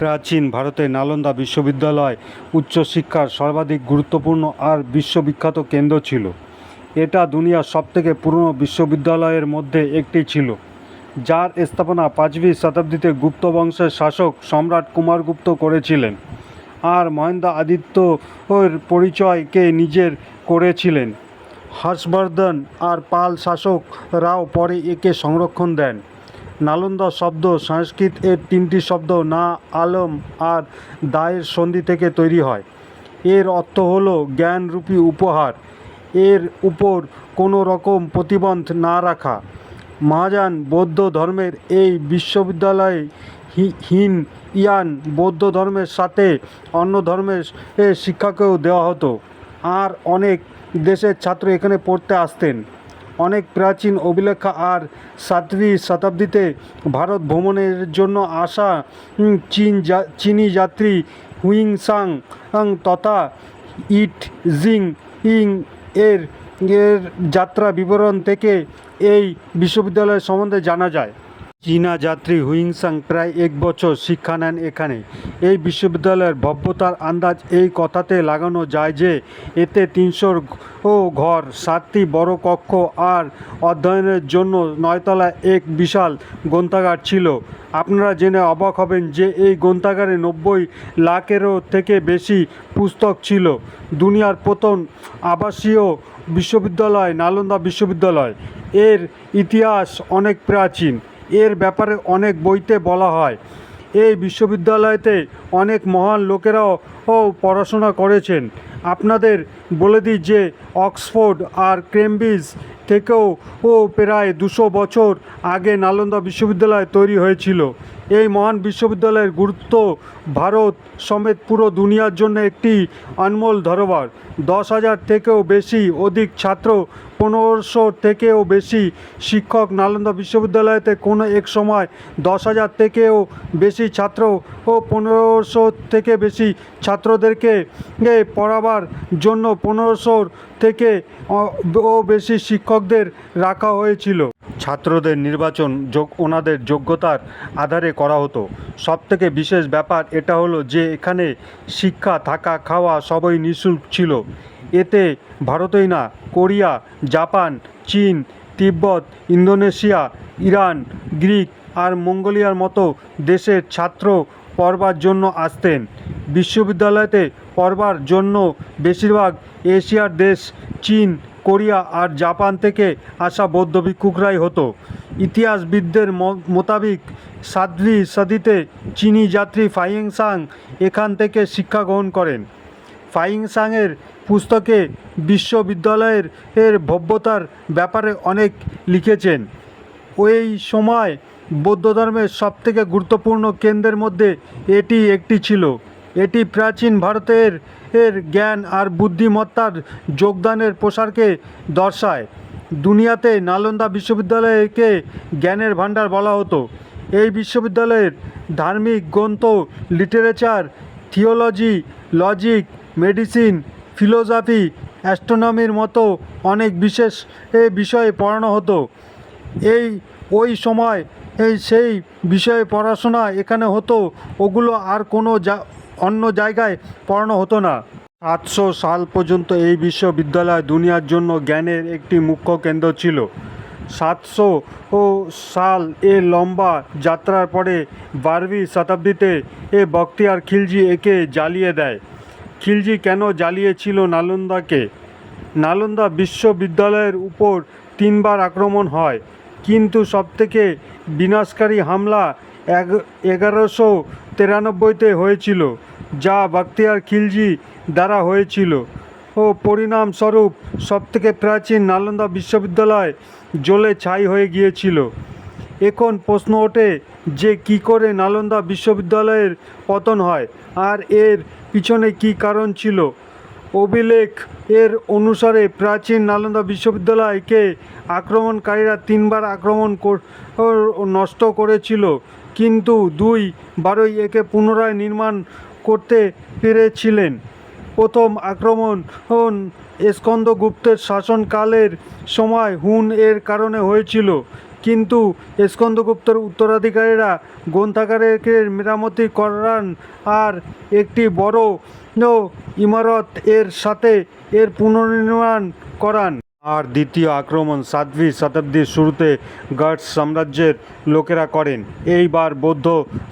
প্রাচীন ভারতের নালন্দা বিশ্ববিদ্যালয় উচ্চশিক্ষার সর্বাধিক গুরুত্বপূর্ণ আর বিশ্ববিখ্যাত কেন্দ্র ছিল। এটা দুনিয়ার সবথেকে পুরনো বিশ্ববিদ্যালয়ের মধ্যে একটি ছিল, যার স্থাপনা পাঁচবি শতাব্দীতে গুপ্ত বংশের শাসক সম্রাট কুমারগুপ্ত করেছিলেন আর মহেন্দ্র আদিত্য ওর পরিচয়কে নিজের করেছিলেন। হর্ষবর্ধন আর পাল শাসকরাও পরে একে সংরক্ষণ দেন। নালন্দা শব্দ, সংস্কৃত এর তিনটি শব্দ না, আলম আর দায়ের সন্ধি থেকে তৈরি হয়। এর অর্থ হলো জ্ঞানরূপী উপহার। এর উপর কোনো রকম প্রতিবন্ধ না রাখা। মহাযান বৌদ্ধ ধর্মের এই বিশ্ববিদ্যালয়ে হিন, ইয়ান বৌদ্ধ ধর্মের সাথে অন্য ধর্মের শিক্ষাকেও দেওয়া হতো। আর অনেক দেশের ছাত্র এখানে পড়তে আসতেন। অনেক প্রাচীন অভিলেখা আর সাতবি শতাব্দীতে ভারত ভ্রমণের জন্য আসা চীন চিনি চীনি যাত্রী হুইং সাং তথা ইট জিং ইং এর এর যাত্রা বিবরণ থেকে এই বিশ্ববিদ্যালয় সম্বন্ধে জানা যায়। চীনা যাত্রী হুইংসাং প্রায় এক বছর শিক্ষা নেন এখানে। এই বিশ্ববিদ্যালয়ের ভব্যতার আন্দাজ এই কথাতে লাগানো যায় যে, এতে তিনশোর ও ঘর, সাতটি বড় কক্ষ আর অধ্যয়নের জন্য নয়তলা এক বিশাল গ্রন্থাগার ছিল। আপনারা জেনে অবাক হবেন যে, এই গ্রন্থাগারে নব্বই লাখেরও থেকে বেশি পুস্তক ছিল। দুনিয়ার প্রথম আবাসীয় বিশ্ববিদ্যালয় নালন্দা বিশ্ববিদ্যালয়। এর ইতিহাস অনেক প্রাচীন। এর ব্যাপারে অনেক বইতে বলা হয়। এই বিশ্ববিদ্যালয়তে অনেক মহান লোকেরাও ও পড়াশোনা করেছেন। আপনাদের বলে দিই যে, অক্সফোর্ড আর কেমব্রিজ থেকেও ও প্রায় দুশো বছর আগে নালন্দা বিশ্ববিদ্যালয় তৈরি হয়েছিল। এই মহান বিশ্ববিদ্যালয়ের গুরুত্ব ভারত সমেত পুরো দুনিয়ার জন্য একটি অনমোল ধরোহর দশ হাজার থেকেও বেশি অধিক ছাত্র, পনেরোশো থেকেও বেশি শিক্ষক নালন্দা বিশ্ববিদ্যালয়তে কোনো এক সময় দশ হাজার থেকেও বেশি ছাত্র ও পনেরোশো থেকে বেশি ছাত্রদেরকে পড়াবার জন্য পনেরোশোর থেকে ও বেশি শিক্ষকদের রাখা হয়েছিল। ছাত্রদের নির্বাচন যোগ, ওনাদের যোগ্যতার আধারে করা হতো। সবথেকে বিশেষ ব্যাপার এটা হলো যে এখানে শিক্ষা, থাকা, খাওয়া সবই নিঃশুল্ক ছিল। এতে ভারতই না, কোরিয়া, জাপান, চীন, তিব্বত, ইন্দোনেশিয়া, ইরান, গ্রিক আর মঙ্গোলিয়ার মতো দেশের ছাত্র পড়বার জন্য আসতেন। বিশ্ববিদ্যালয়তে পড়বার জন্য বেশিরভাগ এশিয়ার দেশ, চীন, কোরিয়া আর জাপান থেকে আসা বৌদ্ধ ভিক্ষুকরাই হতো। ইতিহাসবিদদের মোতাবিক সাতভি সদিতে চীনি যাত্রী ফাইংসাং এখান থেকে শিক্ষা গ্রহণ করেন। ফাইংসাংয়ের পুস্তকে বিশ্ববিদ্যালয়ের এর ভব্যতার ব্যাপারে অনেক লিখেছেন। ওই সময় বৌদ্ধ ধর্মের সবথেকে গুরুত্বপূর্ণ কেন্দ্রের মধ্যে এটি একটি ছিল। এটি প্রাচীন ভারতের এর জ্ঞান আর বুদ্ধিমত্তার যোগদানের প্রসারকে দর্শায়। দুনিয়াতে নালন্দা বিশ্ববিদ্যালয়কে জ্ঞানের ভাণ্ডার বলা হতো। এই বিশ্ববিদ্যালয়ের ধার্মিক গ্রন্থ, literature, theology, logic, medicine, philosophy, অ্যাস্ট্রোনমির মতো অনেক বিশেষ এ বিষয়ে পড়ানো হতো। এই ওই সময় এই সেই বিষয়ে পড়াশোনা এখানে হতো, ওগুলো আর কোনো যা অন্য জায়গায় পড়ানো হতো না। সাতশো সাল পর্যন্ত এই বিশ্ববিদ্যালয় দুনিয়ার জন্য জ্ঞানের একটি মুখ্য কেন্দ্র ছিল। সাতশো ও সাল এ লম্বা যাত্রার পরে বারবি শতাব্দীতে এ বখতিয়ার খিলজি একে জ্বালিয়ে দেয়। খিলজি কেন জ্বালিয়েছিল নালন্দাকে? নালন্দা বিশ্ববিদ্যালয়ের উপর তিনবার আক্রমণ হয়, কিন্তু সবথেকে বিনাশকারী হামলা এগ এগারোশো তিরানব্বইতে হয়েছিল, যা বাখতিয়ার খিলজি দ্বারা হয়েছিল। ও পরিণামস্বরূপ সবথেকে প্রাচীন নালন্দা বিশ্ববিদ্যালয় জলে ছাই হয়ে গিয়েছিল। এখন প্রশ্ন ওঠে যে কি করে নালন্দা বিশ্ববিদ্যালয়ের পতন হয়, আর এর পিছনে কি কারণ ছিল? অভিলেখ। এর অনুসারে প্রাচীন নালন্দা বিশ্ববিদ্যালয়কে আক্রমণকারীরা তিনবার আক্রমণ কর- নষ্ট করেছিল। কিন্তু দুই বারোই একে পুনরায় নির্মাণ করতে পেরেছিলেন। প্রথম আক্রমণ স্কন্দগুপ্তের শাসনকালের সময় হুন এর কারণে হয়েছিল। কিন্তু স্কন্দগুপ্তর উত্তরাধিকারীরা গ্রন্থাগারের মেরামতি করান আর একটি বড় ইমারত এর সাথে এর পুনর্নির্মাণ করান। আর দ্বিতীয় আক্রমণ সাতভি শতাব্দীর শুরুতে গার্ডস সাম্রাজ্যের লোকেরা করেন। এইবার বৌদ্ধ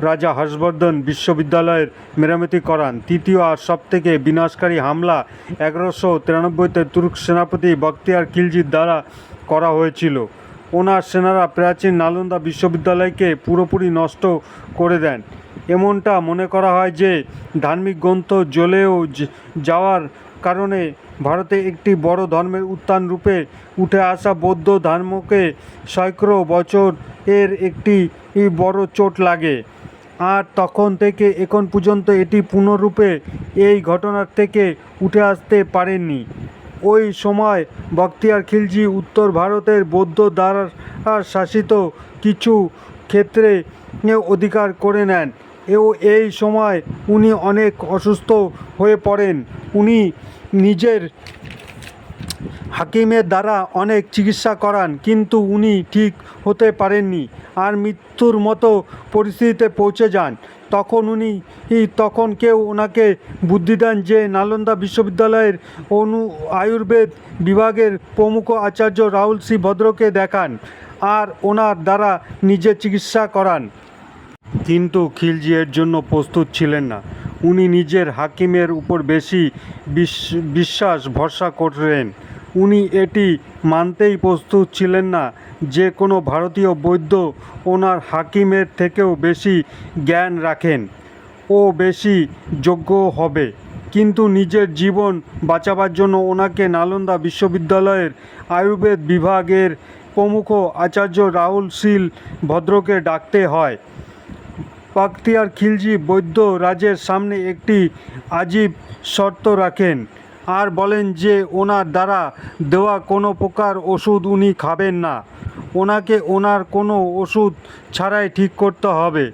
রাজা হর্ষবর্ধন বিশ্ববিদ্যালয়ের মেরামতি করান। তৃতীয় আর সবথেকে বিনাশকারী হামলা এগারোশো তিরানব্বইতে তুর্ক সেনাপতি বখতিয়ার খিলজির দ্বারা করা হয়েছিল। ওনার সেনারা প্রাচীন নালন্দা বিশ্ববিদ্যালয়কে পুরোপুরি নষ্ট করে দেন। এমনটা মনে করা হয় যে, ধার্মিক গ্রন্থ জ্বলেও যাওয়ার কারণে ভারতে একটি বড় ধর্মের উত্থান রূপে উঠে আসা বৌদ্ধ ধর্মকে সৈকড়ো বছর এর একটি বড় চোট লাগে। আর তখন থেকে এখন পর্যন্ত এটি পুনরূপে এই ঘটনার থেকে উঠে আসতে পারেননি। ওই সময় বখতিয়ার খিলজি উত্তর ভারতের বৌদ্ধ দ্বারা শাসিত কিছু ক্ষেত্রে অধিকার করে নেন। এও এই সময় উনি অনেক অসুস্থ হয়ে পড়েন। উনি নিজের হাকিমের দ্বারা অনেক চিকিৎসা করান, কিন্তু উনি ঠিক হতে পারেননি আর মৃত্যুর মতো পরিস্থিতিতে পৌঁছে যান। তখন উনি তখন কেউ ওনাকে বুদ্ধি দেন যে নালন্দা বিশ্ববিদ্যালয়ের অনু, আয়ুর্বেদ বিভাগের প্রমুখ আচার্য রাহুল সি ভদ্রকে দেখান আর ওনার দ্বারা নিজে চিকিৎসা করান। কিন্তু খিলজি এর জন্য প্রস্তুত ছিলেন না। উনি নিজের হাকিমের উপর বেশি বিশ- বিশ্বাস ভরসা করলেন। উনি এটি মানতেই প্রস্তুত ছিলেন না যে কোনো ভারতীয় বৈদ্য ওনার হাকিমের থেকেও বেশি জ্ঞান রাখেন ও বেশি যোগ্য হবে। কিন্তু নিজের জীবন বাঁচাবার জন্য ওনাকে নালন্দা বিশ্ববিদ্যালয়ের আয়ুর্বেদ বিভাগের প্রমুখ আচার্য রাহুল শীল ভদ্রকে ডাকতে হয়। বাখতিয়ার খিলজি বৈদ্য রাজের সামনে একটি আজীব শর্ত রাখেন। আর বলেন যে ওনার দ্বারা দেওয়া কোনো প্রকার ওষুধ উনি খাবেন না। ওনাকে ওনার কোনো ওষুধ ছাড়াই ঠিক করতে হবে।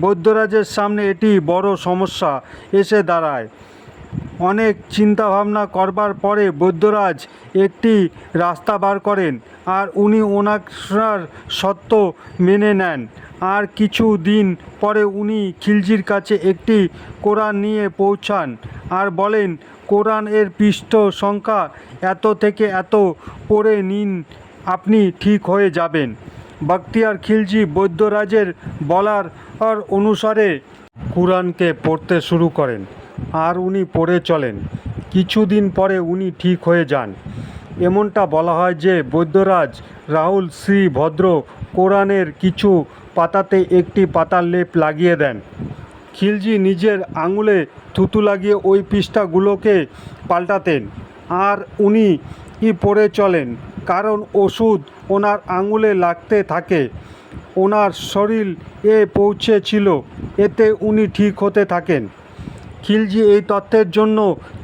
বৈদ্যরাজের সামনে এটি বড় সমস্যা এসে দাঁড়ায়। অনেক চিন্তা ভাবনা করবার পরে বৈদ্যরাজ একটি রাস্তা বার করেন আর উনি ওনার সত্য মেনে নেন। আর কিছু দিন পরে উনি খিলজির কাছে একটি কোরআন নিয়ে পৌঁছান আর বলেন কোরআন এর পৃষ্ঠ সংখ্যা এত থেকে এত পড়ে নিন, আপনি ঠিক হয়ে যাবেন। বখতিয়ার খিলজি বৈদ্যরাজের বলার অনুসারে কোরআনকে পড়তে শুরু করেন, আর উনি পড়ে চলেন। কিছুদিন পরে উনি ঠিক হয়ে যান। এমনটা বলা হয় যে বৈদ্যরাজ, রাহুল, শ্রী, ভদ্র কোরআনের কিছু পাতাতে একটি পাতার লেপ লাগিয়ে দেন। খিলজি নিজের আঙুলে থুতু লাগিয়ে ওই পৃষ্ঠাগুলোকে পাল্টাতেন। আর উনি পড়ে চলেন, কারণ ওষুধ ওনার আঙুলে লাগতে থাকে। ওনার শরীর এ পৌঁছেছিল, এতে উনি ঠিক হতে থাকেন। খিলজি এই তথ্যের জন্য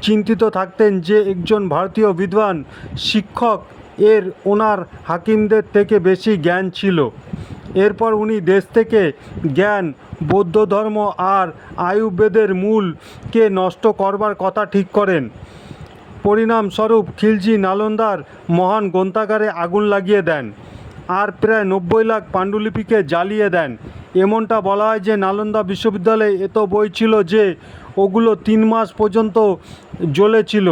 চিন্তিত থাকতেন যে একজন ভারতীয় বিদ্বান শিক্ষক এর ওনার হাকিমদের থেকে বেশি জ্ঞান ছিল। এরপর উনি দেশ থেকে জ্ঞান, বৌদ্ধ ধর্ম আর আয়ুর্বেদের মূলকে নষ্ট করবার কথা ঠিক করেন। পরিণামস্বরূপ খিলজি নালন্দার মহান গ্রন্থাগারে আগুন লাগিয়ে দেন আর প্রায় নব্বই লাখ পাণ্ডুলিপিকে জ্বালিয়ে দেন। এমনটা বলা হয় যে নালন্দা বিশ্ববিদ্যালয়ে এত বই ছিল যে ওগুলো তিন মাস পর্যন্ত জ্বলেছিল।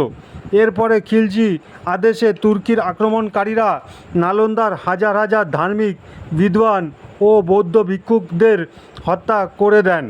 এরপরে খিলজি আদেশে তুর্কির আক্রমণকারীরা নালন্দার হাজার হাজার ধার্মিক বিদ্বান ও বৌদ্ধ ভিক্ষুকদের হত্যা করে দেন।